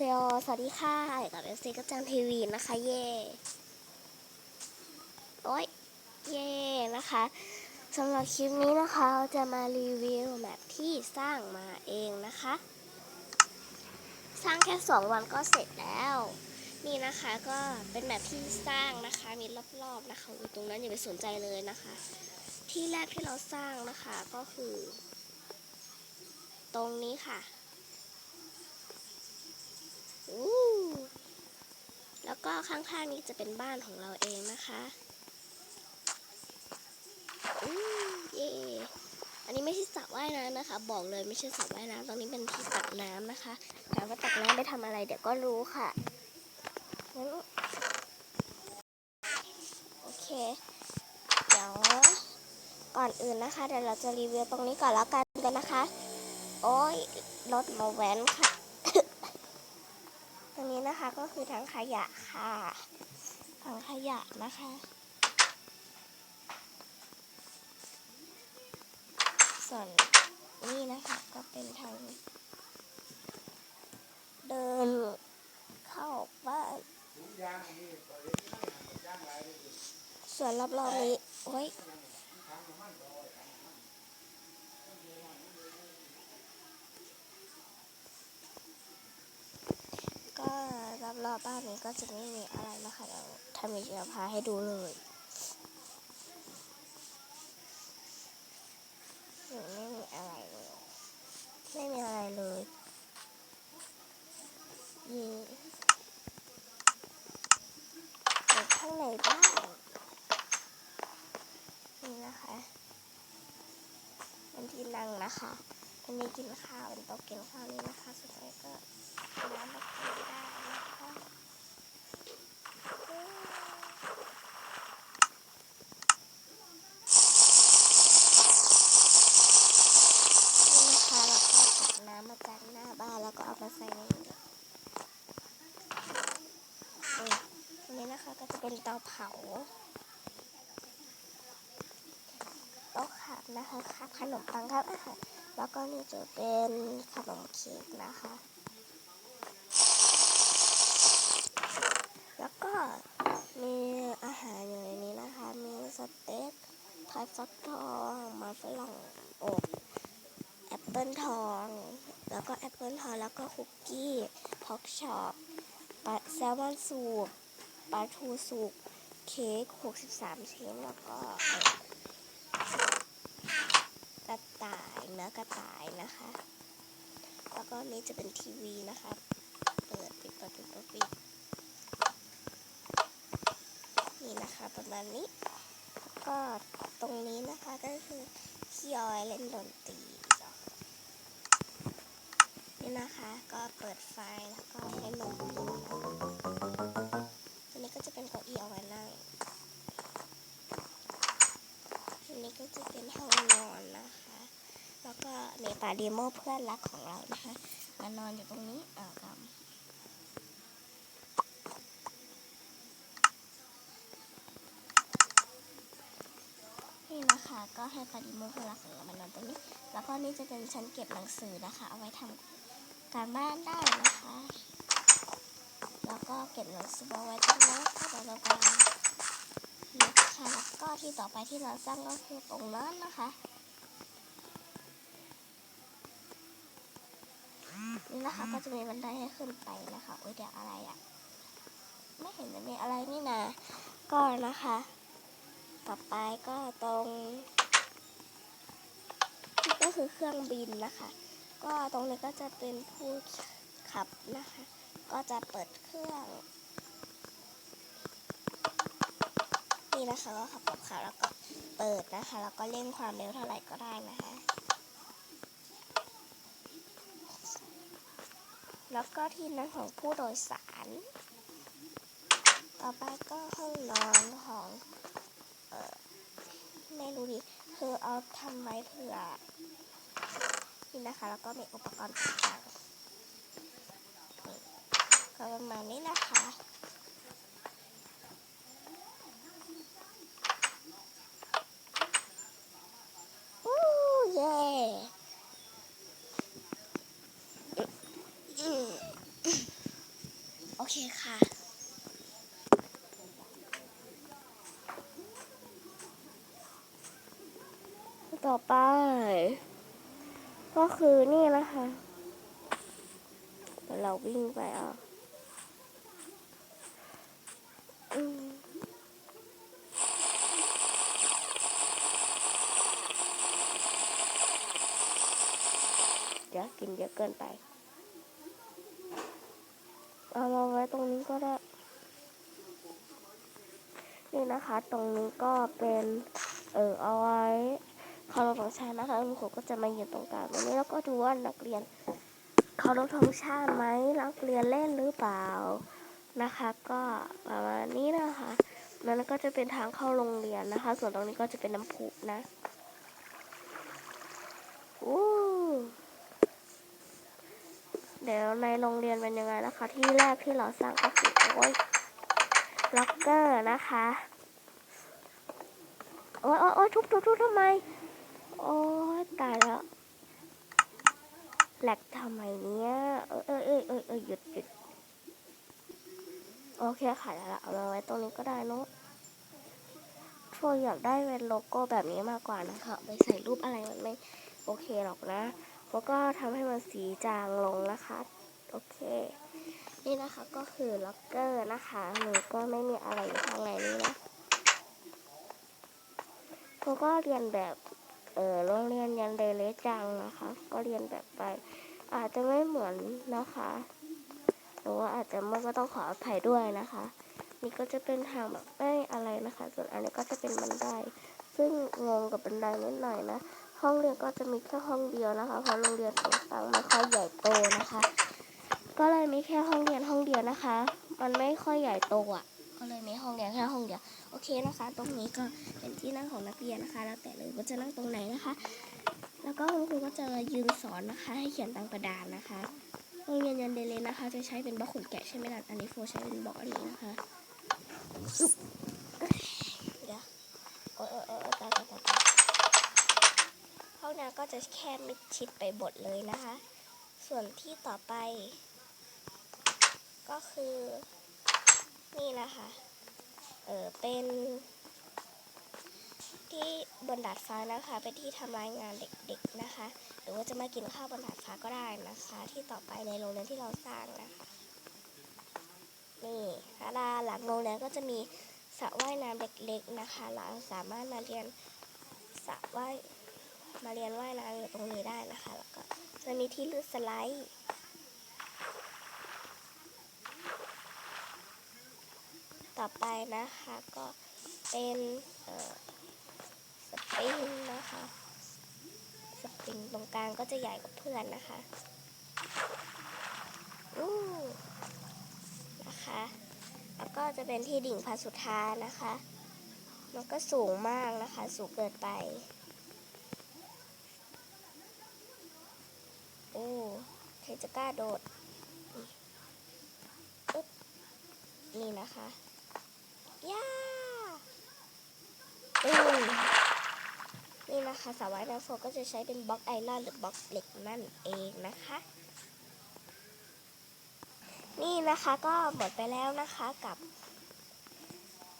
เซลสวัสดีค่ะกับเอฟซีกัจจังทีวีนะคะ เย่โอ้ยเย่นะคะสำหรับคลิปนี้นะคะเราจะมารีวิวแบบที่สร้างมาเองนะคะ สร้างแค่สองวันก็เสร็จแล้ว นี่นะคะก็เป็นแบบที่สร้างนะคะ มีรอบๆนะคะอยู่ตรงนั้นอย่าไปสนใจเลยนะคะ ที่แรกที่เราสร้างนะคะก็คือ ตรงนี้ค่ะ แล้วก็ข้างๆนี้จะเป็นบ้านของเราเองนะคะอู้เย่อันนี้ไม่ใช่สระว่ายน้ำนะคะ บอกเลยไม่ใช่สระว่ายน้ำตรงนี้เป็นที่ตักน้ำนะคะถามว่าตักน้ำไปทำอะไรเดี๋ยวก็รู้ค่ะงั้นโอเค เดี๋ยวก่อนอื่นนะคะเดี๋ยวเราจะรีวิวตรงนี้ก่อนแล้วกันกันนะคะ โอ้ยรถมาแว้นค่ะ นี้นะคะก็คือถังขยะค่ะถังขยะนะคะ ส่วนนี่นะคะก็เป็นทางเดินเข้าบ้านส่วนรอบๆนี้โอ้ยก็ รอบๆบ้านนี้ก็จะไม่มีอะไรนะคะเดี๋ยวทำมีจะพาให้ดูเลยหนูไม่มีอะไรเลย ไม่มีอะไรเลยนี่ข้างในบ้านนี่นะคะเป็นที่นั่งนะคะอันนี้กินข้าวเป็นโต๊ะกินข้าวนี่นะคะสุดท้ายก็น้ำมากินได้นะคะนี่นะคะเราก็ตักน้ำมาจากหน้าบ้านแล้วก็เอามาใส่ในนี้นี่ตรงนี้นะคะก็จะ เป็นเตาโต๊ะขับนะคะครับขนมปังครับอาหารแล้วก็นี่จะเป็นขนมเค้กนะคะ แล้วก็มีอาหารอยู่ในนี้นะคะ มีสเต็กทอดฟักทองมาฝรั่งอบแอปเปิลทอง แล้วก็แอปเปิลทอง แล้วก็คุกกี้พอกช็อปแซลมอนสูปปลาทูสุก เค้ก63ชิ้นแล้วก็กระต่ายเนื้อกระต่ายนะคะ แล้วก็นี่จะเป็นทีวีนะคะ เปิดปิดเปิดปิดเปิดปิดนี่นะคะประมาณนี้แล้วก็ตรงนี้นะคะก็คือที่เอาไว้เล่นดนตรีนี่นะคะก็เปิดไฟแล้วก็ให้ลม ตัวนี้ก็จะเป็นเก้าอี้เอาไว้นั่ง อันนี้ก็จะเป็นห้องนอนนะคะ แล้วก็มีปาดีโมเพื่อนรักของเรานะคะมานอนอยู่ตรงนี้เออกำนี่นะคะ ก็ให้ปาดีโมเพื่อนรักของเรามานอนตรงนี้ แล้วก็นี่จะเป็นชั้นเก็บหนังสือนะคะ เอาไว้ทำการบ้านได้นะคะ แล้วก็เก็บหนังสือเอาไว้ตรงนี้ค่ะบลาบลานะคะแล้วก็ที่ต่อไปที่เราสร้างก็คือตรงนั้นนะคะนี่นะคะก็จะมีบันไดให้ขึ้นไปนะคะโอ้ยเดี๋ยวอะไรอะ่ะ ไม่เห็นจะมีอะไรนี่นะก็นะคะ ต่อไปก็ตรงนี่ก็คือเครื่องบินนะคะ ก็ตรงนี้ก็จะเป็นผู้ขับนะคะ ก็จะเปิดเครื่อง นี่นะคะก็ขับกับแล้วก็เปิดนะคะ แล้วก็เร่งความเร็วเท่าไหร่ก็ได้นะคะแล้วก็ที่นั่งของผู้โดยสาร ต่อไปก็ห้องนอนของ เออไม่รู้ดิคือเอาทำไว้เผื่อ นี่นะคะ แล้วก็มีอุปกรณ์ต่างๆ ก็ประมาณนี้นะคะอู้เย่อืมเคค่ะต่อไป ก็คือนี่นะคะ เราวิ่งไปอะอืมเดี๋ยวกินเย อะเกินไป เอามาไว้ตรงนี้ก็ได้ นี่นะคะ ตรงนี้ก็เป็น เออเอาไว้เคารพธงชาตินะคะคุณครูก็จะมายืนตรงกลางตรงนี้แล้วก็ดูว่านักเรียนเคารพธงชาติไหมนักเรียนเล่นหรือเปล่านะคะ ก็ประมาณนี้นะคะนั้นก็จะเป็นทางเข้าโรงเรียนนะคะ ส่วนตรงนี้ก็จะเป็นน้ำพุนะอู้ เดี๋ยวในโรงเรียนเป็นยังไงนะคะ ที่แรกที่เราสร้างก็คือโอ้ยล็อกเกอร์นะคะโอ๊ยโอ๊ยอยทุบทุบทุบทำไม โอ๊ยตายแล้วแหลกทำไมเนี้ยเออเออเออเออเออหยุดหยุดโอเคค่ะแล้วเอามาไว้ตรงนี้ก็ได้เนอะโฟอยากได้เป็นโลโก้แบบนี้มากกว่านะคะไปใส่รูปอะไรมันไม่โอเคหรอกนะ แล้วก็ทำให้มันสีจางลงนะคะ โอเค นี่นะคะก็คือล็อกเกอร์นะคะหนูก็ไม่มีอะไรอยู่ข้างในนี้นะเขาก็เรียนแบบ เออโรงเรียนยันเดเลจังนะคะ ก็เรียนแบบไป อาจจะไม่เหมือนนะคะหรือว่าอาจจะไม่ก็ต้องขออภัยด้วยนะคะ นี่ก็จะเป็นทางแบบไม่อะไรนะคะ ส่วนอันนี้ก็จะเป็นบันได ซึ่งงงกับบันไดนิดหน่อยนะ ห้องเรียนก็จะมีแค่ห้องเดียวนะคะ เพราะโรงเรียนต่างๆไม่ค่อยใหญ่โตนะคะ ก็เลยมีแค่ห้องเรียนห้องเดียวนะคะ มันไม่ค่อยใหญ่โตอะ ก็เลยมีห้องเรียนแค่ห้องเดียว โอเคนะคะ ตรงนี้ก็เป็นที่นั่งของนักเรียนนะคะ แล้วแต่เลยว่าจะนั่งตรงไหนนะคะ แล้วก็คุณครูก็จะยืนสอนนะคะ ให้เขียนตามกระดานนะคะโรงเรียนยันเดเลนะคะ จะใช้เป็นบล็อกขนแกะใช่ไหมล่ะ อันนี้โฟใช้เป็นบล็อกอันนี้นะคะอึ๊บเดี๋ยวโอ้ยโอ้ยโอ้ยโอ้ยตายตายตายตายห้องน้ำก็ จะแคบมิดชิดไปหมดเลยนะคะ ส่วนที่ต่อไป ก็คือนี่นะคะ เออเป็นที่บนดาดฟ้านะคะ เป็นที่ทำรายงานเด็กๆนะคะ หรือว่าจะมากินข้าวบนดาดฟ้าก็ได้นะคะ ที่ต่อไปในโรงเรียนที่เราสร้างนะคะนี่ด้าหลังโรงเรียนก็จะมีสระว่ายน้ำเล็กๆนะคะ เราสามารถมาเรียนสระว่าย มาเรียนว่ายน้ำอยู่ตรงนี้ได้นะคะ แล้วก็จะมีที่ลื่นสไลด์ต่อไปนะคะก็เป็นสปริงนะคะสปริงตรงกลางก็จะใหญ่กว่าเพื่อนนะคะอู้นะคะ แล้วก็จะเป็นที่ดิ่งพาสุธานะคะ มันก็สูงมากนะคะ สูงเกินไป อ้ใครจะกล้าโดดอึ๊บนี่นะคะย่าอืมนี่นะคะสระว่ายน้ำโฟก็จะใช้เป็นบล็อกไอรอนหรือบล็อกเหล็กนั่นเองนะคะ นี่นะคะก็หมดไปแล้วนะคะกับ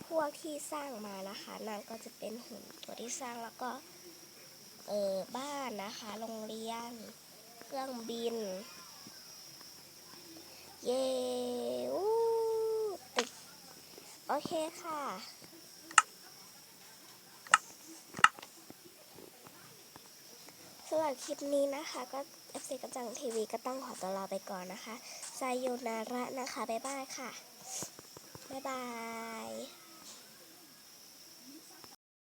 พวกที่สร้างมานะคะนั่นก็จะเป็นหุ่นตัวที่สร้างแล้วก็ เออบ้านนะคะ โรงเรียน เครื่องบิน เย้ตึกโอเคค่ะสำหรับคลิปนี้นะคะก็ FC กระจังทีวีก็ต้องขอตัวลาไปก่อนนะคะไซโยนาระนะคะ บ๊ายบายค่ะ บ๊ายบาย